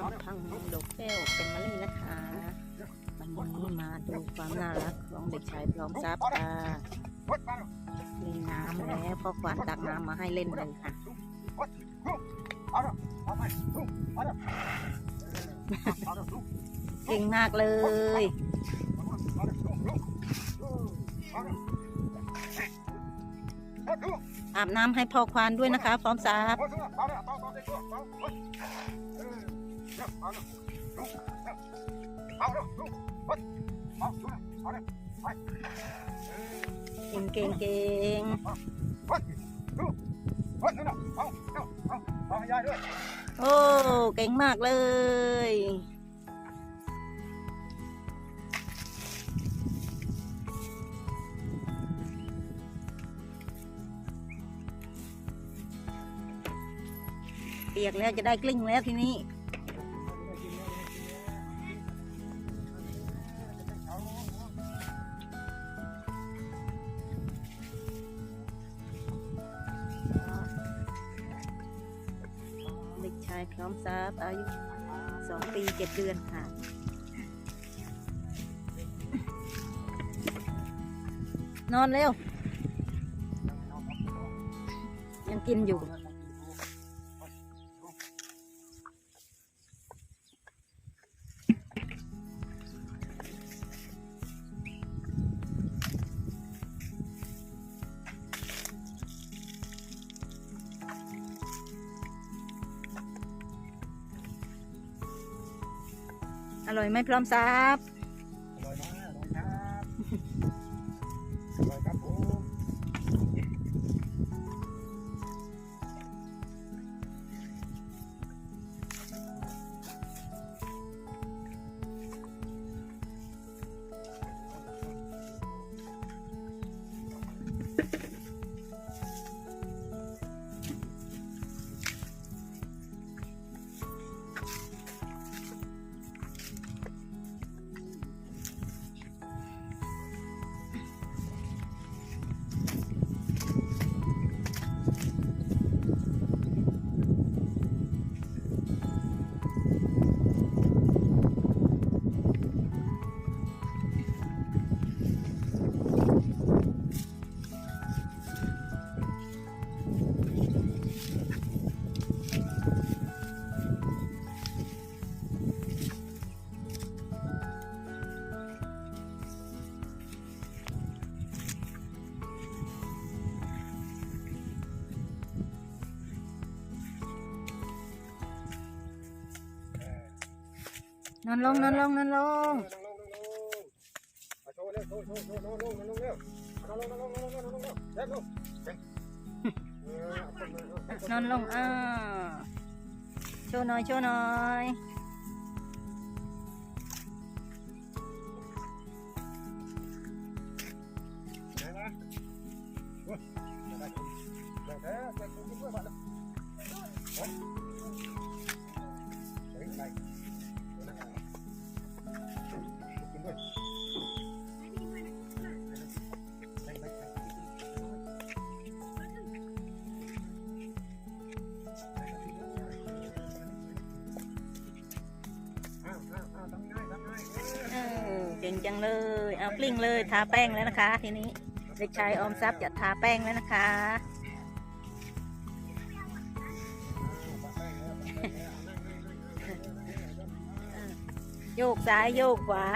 ช่องพังดอกแก้วเป็นมะลินะคะวันนี้มาดูความน่ารักของเด็กชายพร้อมทรัพย์ค่ะเล่นน้ำแล้วพ่อควานตักน้ำมาให้เล่นเลยค่ะเก่งมากเลยอาบน้ำให้พ่อควานด้วยนะคะ พร้อมทรัพย์ เก่งเก่งเก่งโอ้ เก่งมากเลยเปียกแล้วจะได้กลิ้งแล้วทีนี้ เจ็ดเดือนค่ะ นอนเร็ว ยังกินอยู่ ไม่พร้อมทรั อนลงนอนลงนอนลงนอนลงอ่าโชว์หน่อยโชว์หน่อย จังเลย เอากลิ้งเลยทาแป้งแล้วนะคะ ทีนี้เด็กชายออมทรัพย์จะทาแป้งแล้วนะคะ โยกซ้ายโยกขวา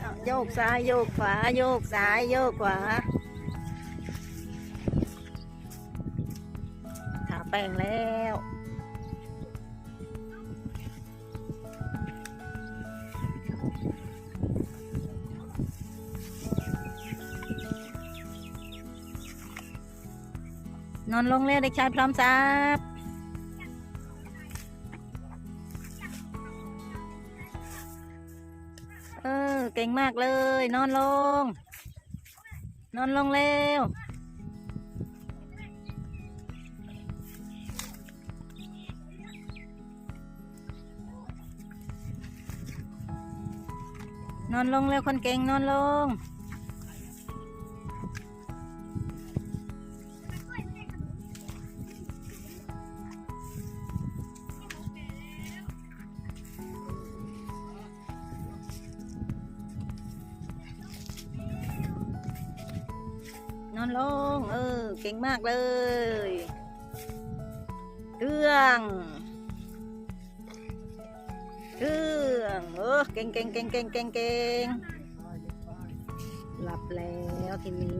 เอาโยกซ้ายโยกขวาโยกซ้ายโยกขวาทาแป้งแล้ว นอนลงแล้วเด็กชายพร้อมทรัพย์เออเก่งมากเลย นอนลง นอนลงเร็วนอนลงเร็วคนเก่งนอนลง นอนลง เออ เก่งมากเลยเรื่องเรื่องเออเก่งเก่งเก่งเก่งเก่งเก่งหลับแล้วทีนี้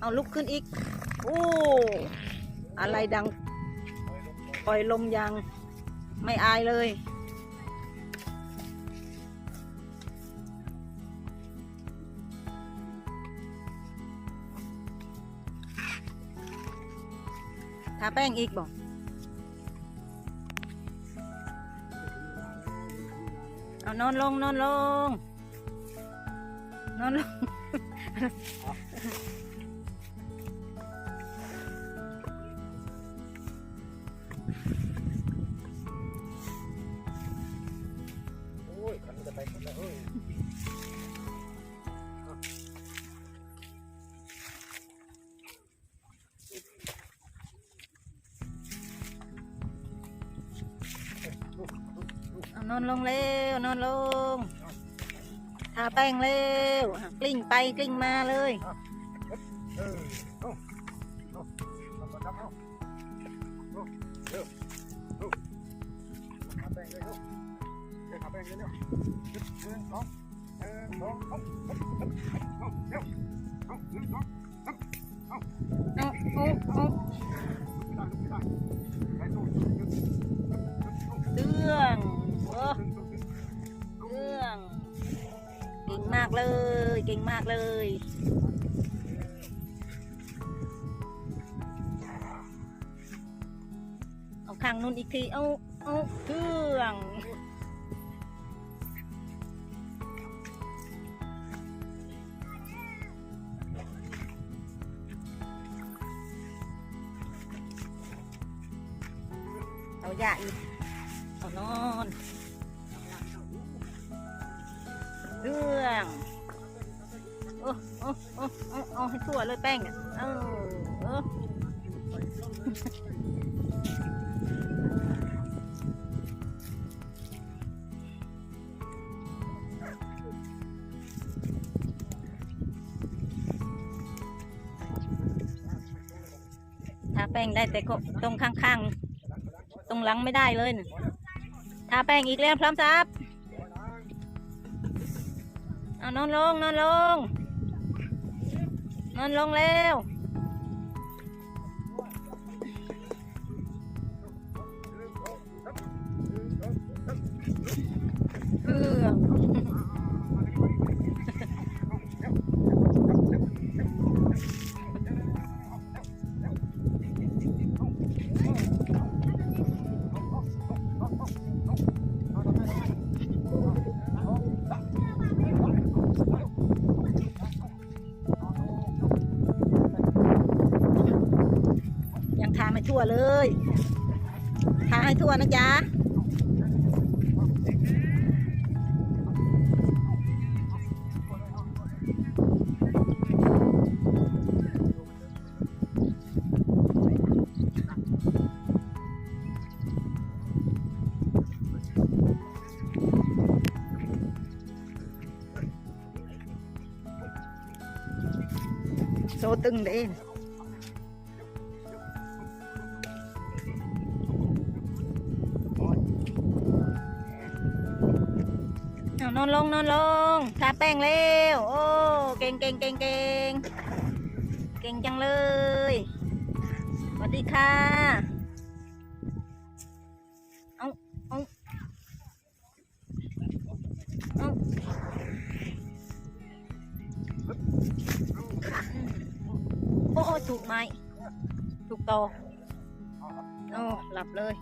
เอาลุกขึ้นอีกโอ้อะไรดัง ปล่อยลมยัง ไม่อายเลยาแป้งอีกบอกเอานอนลงนอนลงนอนลง นอนลงเร็วนอนลงทาแป้งเร็วกลิ้งไปกลิ้งมาเลยเออเอาเอาเอาเร็วเร็วขาแป้งเลยเร็วเร็วขาแป้งเลยเร็วหนึ่อง เรื่องเก่งมากเลย เก่งมากเลยเอาข้างนู้นอีกทีเอาเอาเครื่องเอาอย่าอีก เรื่องโอ้โอ้โอ้โอ้เอาให้ทั่วเลยแป้งอะเออเออทาแป้งได้แต่ก็ตรงข้างๆ ตรงหลังไม่ได้เลยนะทาแป้งอีกแล้วพร้อมซับ เอานอนลงนอนลงนอนลงเร็ว ให้ทั่วนะจ๊ะโซตึงเด้ นอนลงนอนลงทาแป้งเร็ว โอ้ เก่งเก่งเก่งเก่งเก่งจังเลย สวัสดีค่ะ เอาเอาเอาโอ้ถูกไหมถูกโตโอ้หลับเลย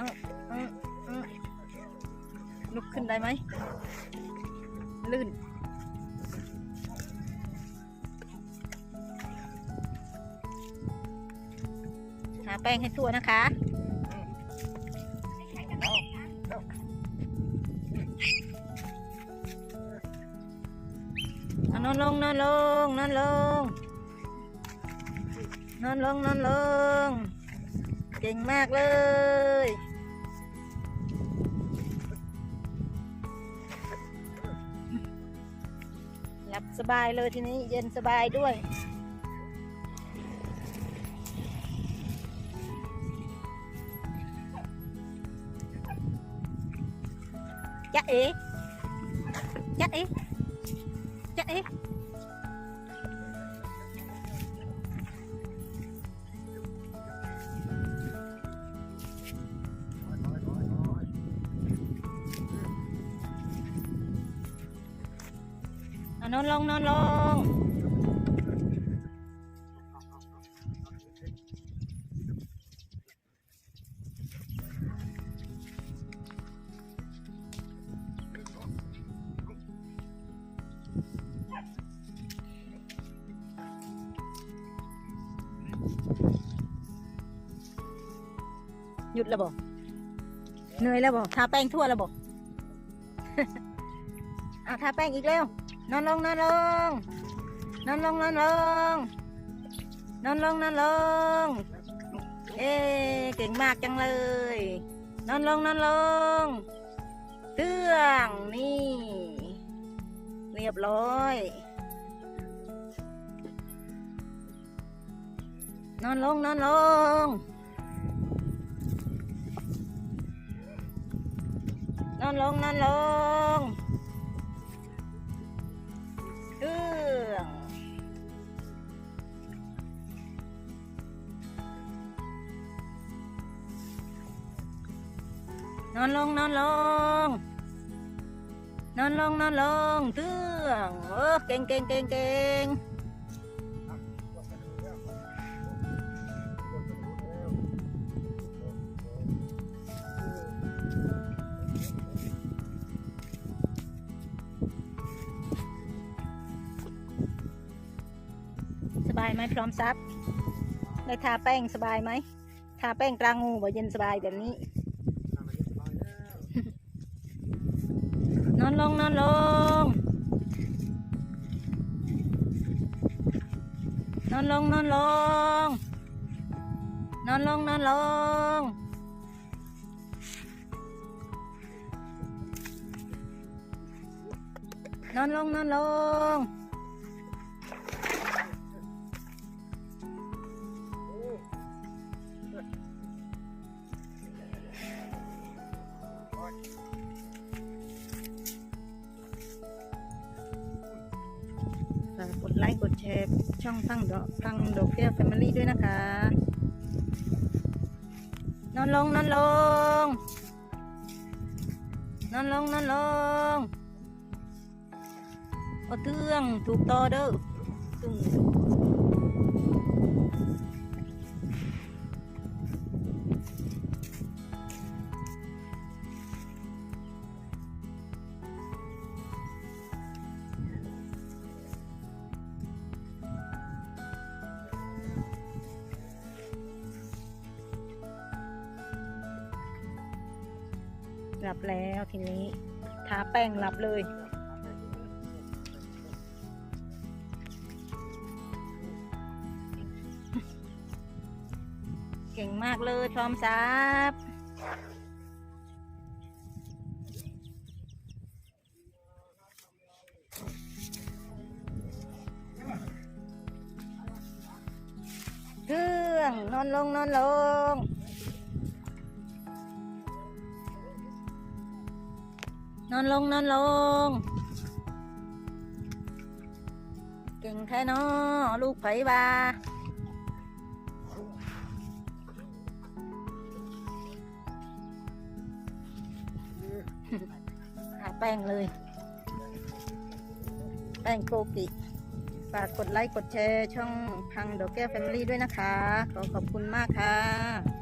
เอาเอาเอาลุกขึ้นได้ไหม ลื่น หาแป้งให้ทั่วนะคะนอนลงนอนลงนอนลงนอนลงนอนลง เก่งมากเลย หลับสบายเลยทีนี้เย็นสบายด้วย จะเอ๋ นอนลงนอนลงหยุดแล้วบอกเหนื่อยแล้วบอกทาแป้งทั่วแล้วบอก อะทาแป้งอีกเร็ว นอนลงนอนลงนอนลงนอนลงนอนลงนอนลงเอ๊เก่งมากจังเลย นอนลงนอนลงเรื่องนี่ เรียบร้อย นอนลงนอนลงนอนลงนอนลง นอนลงนอนลง นอนลงนอนลงเครื่องเออเก่งเก่งเก่งเก่งสบายไหมพร้อมซับได้ทาแป้งสบายไหมทาแป้งกลางงูบ่เย็นสบายแบบนี้ นอนลงนอนลง นอนลงนอนลง นอนลงนอนลง นอนลงนอนลง ไลค์กดแชร์ ช่องพังดอกพังดอกแก้วแฟมิลี่ด้วยนะคะ นอนลงนอนลง นอนลงนอนลงเอาเทืองถูกต่อเด้อตึง ป้งหลับเลย เก่งมากเลยพร้อมซับเครื่องนอนลงนอนลง นอนลงนอนลง เก่งแท้เนอลูกไผ่บาหาแป้งเลย แป้งโกกิฝากกดไลค์ กดแชร์ ช่องพังดอกแก้วแฟมิลี่ด้วยนะคะ ขอขอบคุณมากค่ะ